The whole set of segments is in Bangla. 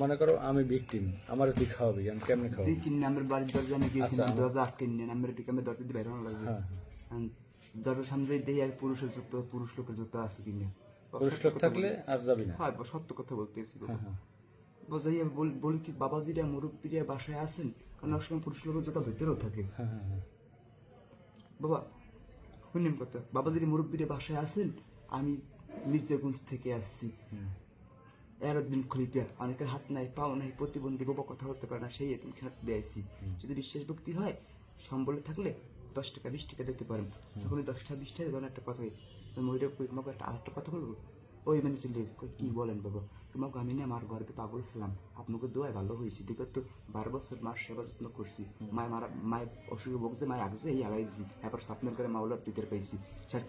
মনে করো আমি ভিকটিম আমার তুই খাওয়াবি আমি কেমনে খাওয়াবি? কিনে আমার বাড়ির দরজা আমি আচ্ছা। দরজা আটকে নিয়ে আমার আমি দরজা দিয়ে বেরোনো লাগবে। হ্যাঁ। দরজার সামনে আর পুরুষের জুতো পুরুষ লোকের জুতো আছে কিনে। পুরুষ লোক থাকলে আর যাবি না। হয় সত্য কথা বলতেছি বাবা। বোঝাই আমি বলি কি বাবাজিরা মুরব্বীরা বাসায় আছেন? কারণ অনেক সময় পুরুষ লোকের জুতো ভেতরেও থাকে। হ্যাঁ হ্যাঁ বাবা শুনেন কথা। বাবাজির মুরব্বীরা বাসায় আছেন? আমি মির্জাগঞ্জ থেকে আসছি। হুম। এরদিন খলিপিয়া অনেকের হাত নাই পাও নাই প্রতিবন্ধী বাবা কথা বলতে পারে না সেই এতদিন হাত দিয়েছি যদি বিশ্বাস ভক্তি হয় সম্বলে থাকলে দশ টাকা বিশ টাকা দিতে পারেন। তখন দশটা দশ টাকা বিশ টাকা ধরেন একটা কথা মহিলা একটা আরেকটা কথা বলব? ওই মানে চলে কই, কি বলেন বাবা? তোমাকে আমি না আমার ঘরে পাগল ছিলাম। আপনাকে দোয়ায় ভালো হয়েছি দেখো তো বারো বছর মার সেবা যত্ন করছি। মায় মারা মায় অসুখে ভোগছে মায় আগছে এই হারাইছি এবার স্বপ্নের করে মাওলার দিতে পাইছি।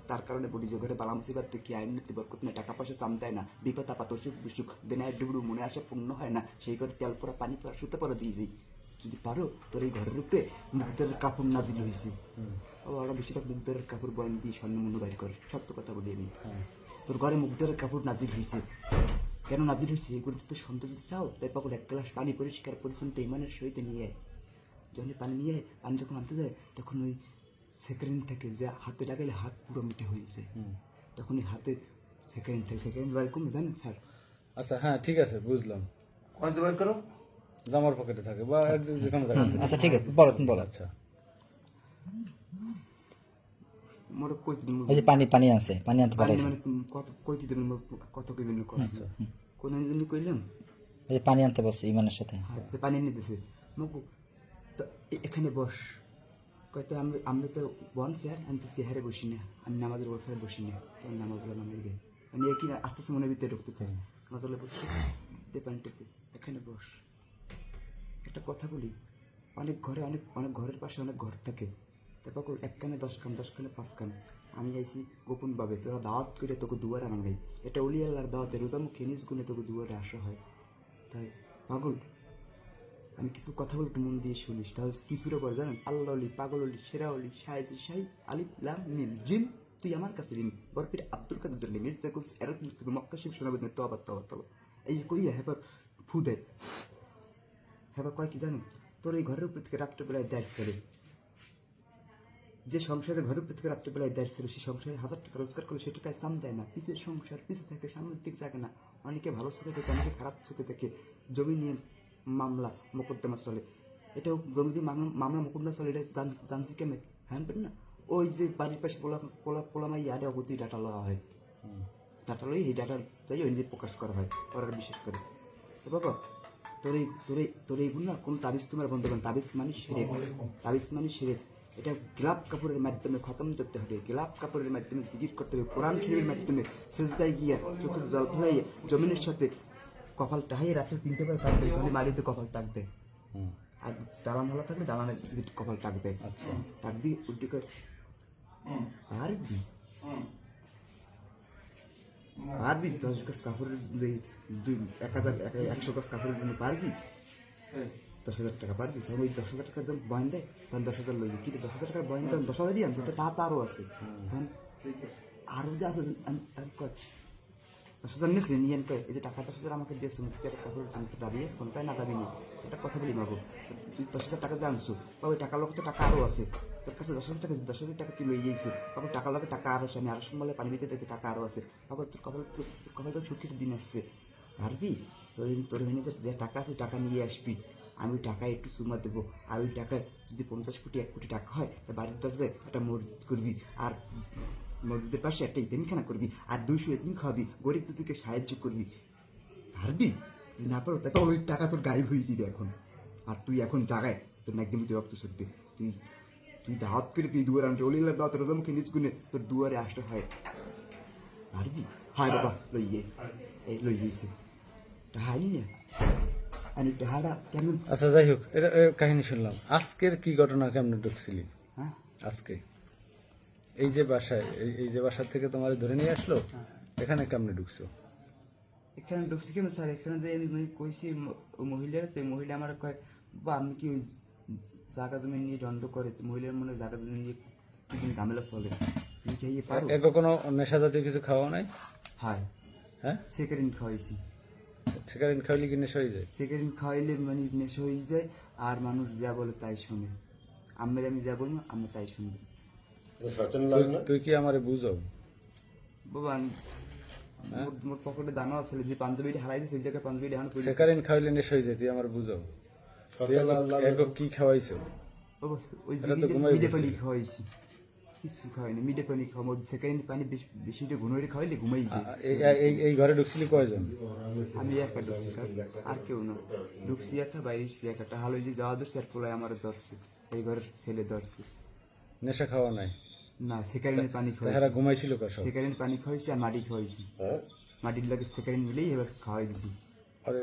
তার কারণে বলি যে ঘরে বালা মুসিবার থেকে আইন নিতে বরকত না টাকা পয়সা চাম দেয় না। বিপদ আপাত অসুখ বিসুখ দেনায় ডুবড়ু মনে আসা পূর্ণ হয় না। সেই করে তেল পরা পানি পরা শুতে পরা দিয়ে যাই। যদি পারো তোর এই ঘরের উপরে মুখদের কাপড় নাজিল হয়েছে ওরা বেশিরভাগ মুখদের কাপড় বয়ান দিয়ে স্বর্ণ মূল্য বাইর করে। সত্য কথা বলি আমি। হ্যাঁ। তোর ঘরে মুখদের কাপড় নাজির হয়েছে। কেন নাজির হয়েছে? এগুলো তো সন্তোষ চাও? তাই পাগল এক গ্লাস পানি পরিষ্কার পরিচ্ছন্ন ইমানের সহিত নিয়ে আয়। যখন পানি নিয়ে আয়, পানি যখন আনতে যায় তখন ওই সেকেন্ড থেকে যে হাতে লাগাইলে হাত পুরো মিটে হয়েছে হুম। তখন ওই হাতে সেকেন্ড থেকে সেকেন্ড বাই কম জানেন স্যার? আচ্ছা হ্যাঁ ঠিক আছে বুঝলাম। কোন বের করো? জামার পকেটে থাকে বা যেখানে আচ্ছা ঠিক আছে বলো তুমি বলো। আচ্ছা। মোর কই দিন এই যে পানি পানি আছে পানি আনতে পানি মানে কত কই দিন কত কইবেন কথা কোন দিন কইলাম? এই যে পানি আনতে বলছে ইমানের সাথে। হাতে পানি এনে দিছে। এ- এখানে বস। কয়তো আমি আমি তো বন স্যার আমি তো চেহারে বসি না আমি নামাজের বসায় বসি না। তোর নামাজ বলা নামাজ গে মানে একই আস্তে আস্তে মনের ভিতরে ঢুকতে থাকে নজলে বসছি দে পানিটাতে এখানে বস। একটা কথা বলি অনেক ঘরে অনেক অনেক ঘরের পাশে অনেক ঘর থাকে। তারপর এক কানে দশ কান দশ কানে পাঁচ কান আমি আইছি গোপন ভাবে তোরা দাওয়াত করে তোকে দুয়ারে আনাম নাই এটা অলি আল্লাহর দাওয়াতে রোজা মুখে নিজ গুণে তোকে দুয়ারে আসা হয়। তাই, পাগল? আমি কিছু কথা বলে একটু মন দিয়ে শুনিস। তাহলে কিছুটা পরে জানেন, আল্লাহ অলি, পাগল অলি, সেরা অলি সাহেজি শাহি আলিফ, লাম, মিম, জিন, তুই আমার কাছে ঋণ। বরফির আব্দুল কাদের জন্য, মির্জা কুলস এরত মক্কা শিব না তবা তবা তবা এই যে কইয়া, হেবার ফু দেয় হেবার কয় কি জানেন? তোর এই ঘরের উপর থেকে রাত্রেবেলায় দেখ ছেলে যে সংসারে ঘরের উপর থেকে রাত্রেবেলায় দেয় ছিল সেই সংসারে হাজার টাকা রোজগার করলে সেটা কাজ সাম যায় না। পিছের সংসার পিছে থাকে সামনের দিক জাগে না। অনেকে ভালো চোখে দেখে অনেকে খারাপ চোখে দেখে। জমি নিয়ে মামলা মোকদ্দমা চলে। এটাও জমি দিয়ে মামলা মোকদ্দমা চলে এটা জানছি কেমন? হ্যাঁ না? ওই যে বাড়ির পাশে পোলা পোলা পোলামাই আরে অগতি ডাটা লওয়া হয়। ডাটা লই এই ডাটা যাই ওই প্রকাশ করা হয় ওরা বিশেষ করে। তো বাবা তোর এই তোর এই তোর এইগুলো না? কোনো তাবিজ তোমার বন্ধ করেন তাবিজ মানে সেরে। তাবিজ মানে সেরে। এটা গোলাপ কাপড়ের মাধ্যমে খতম করতে হবে। গোলাপ কাপড়ের মাধ্যমে জিকির করতে হবে। কোরআন শরীরের মাধ্যমে সেজদায় গিয়া চোখের জল ফেলাইয়ে জমিনের সাথে কপাল টাহাইয়ে রাত্রে তিনটে করে টাকবে তাহলে মারিতে কপাল টাকবে আর দালান হলা থাকলে দালানের কপাল টাকবে আচ্ছা। টাক দিয়ে উল্টি করে পারবি পারবি দশ গাছ কাপড়ের দুই দুই এক হাজার একশো গাছ কাপড়ের জন্য পারবি? দশ হাজার টাকা পারবি তখন ওই দশ হাজার টাকার যখন বয়ন দেয় তখন দশ হাজার লই কিন্তু দশ হাজার টাকার বয়ন তখন দশ হাজারই আনছে তো তা তো আরও আছে তখন আরও যে আছে দশ হাজার নিয়েছে নিয়ে কয়, এই যে টাকা দশ হাজার আমাকে দিয়েছে মুক্তি একটা কাপড়ের জন্য তো দাবি আছে কোনটাই না দাবি নেই একটা কথা বলি মাগো তুই দশ হাজার টাকা যে আনছো বা ওই টাকার লোক তো টাকা আরও আছে তোর কাছে দশ হাজার টাকা দশ হাজার টাকা তুই লই গিয়েছে বাবা টাকা লাগে টাকা আরও আছে আমি আরও সম্বলে পানি দিতে দিতে টাকা আরও আছে বাবা তোর কপাল তোর কপাল তো ছুটির দিন আসছে পারবি তোর তোর যে- টাকা আছে টাকা নিয়ে আসবি আমি টাকায় একটু সুমা দেবো। আর ওই টাকায় যদি পঞ্চাশ কোটি, এক কোটি টাকা হয়, তা বাড়ির দরজায় একটা মসজিদ করবি। আর মসজিদের পাশে একটা ইতিমখানা করবি। আর দুইশো ইতিম খাওয়াবি। গরিব দুদিকে সাহায্য করবি। পারবি? যদি না পারো তাকে ওই টাকা তোর গায়েব হয়ে যাবে এখন। আর তুই এখন জাগায়, তোর না একদম রক্ত ছুটবে তুই তুই দাওয়াত করে তুই দুয়ারে আনতে ওলিলার দাওয়াত রোজামুখে নিজ গুনে তোর দুয়ারে আসতে হয়। পারবি? হায় বাবা, লইয়ে। এই লইয়েছে না। কেমন? আচ্ছা যাই হোক এটা কাহিনী শুনলাম। আজকের কি ঘটনা কেমন ঢুকছিলি? হ্যাঁ? আজকে? এই যে বাসায় এই- যে বাসার থেকে তোমার ধরে নিয়ে আসলো এখানে কেমনে ঢুকছো? এখানে ঢুকছি কেন স্যার? এখানে যে আমি মানে কইছি মহিলার তো মহিলা আমার কয় বা আমি কি ওই জায়গা জমি নিয়ে দণ্ড করে মহিলার মনে জায়গা জমি নিয়ে কি জানি ঝামেলা চলে? তুমি কি পারো? এগো কোনো নেশা জাতীয় কিছু খাওয়া নাই? হ্যাঁ। হ্যাঁ? সেকেরিন খাওয়াইছি। সিগারেট খাইলে কি নেশা হয়ে যায়? সিগারেট খাওয়াইলে মানে নেশা হয়ে যায় আর মানুষ যা বলে তাই শোনে। আমের আমি যা বলব আমি তাই শুনব। তুই- কি আমারে বুঝো বাবা মোর- মোর পকেটে দানা আছে যে পাঞ্জাবিটা হারাই দিয়েছে ওই জায়গায় পাঞ্জাবিটা এখন পড়ে খাইলে নেশা হয়ে যায় তুই আমার বুঝো তুই সচেতন লাগে একক কি খাওয়াইছো? ওই। পানি খাওয়াইছি। কিছু খাওয়াইনি মিডে পানি খাওয়া সেকেন্ড পানি বেশি বেশিটা ঘুনোরে খাওয়াইলে ঘুমাই এই- এই এই ঘরে ঢুকছিলি কয়জন আমি একা ঢুকছি স্যার আর কেউ না ঢুকছি একা বাইরে এসছি একা হালো যে যাওয়া ধরছে আর পোলায় আমার ধরছে এই ঘরের ছেলে ধরছে নেশা খাওয়া নাই না সেকারিনের পানি তাহারা খাওয়াইছি ঘুমাইছিল কার সব পানি খাওয়াইছি আর মাটি খাওয়াইছি হ্যাঁ মাটির লাগে সেকারিন মিলেই এবার খাওয়াই দিছি আরে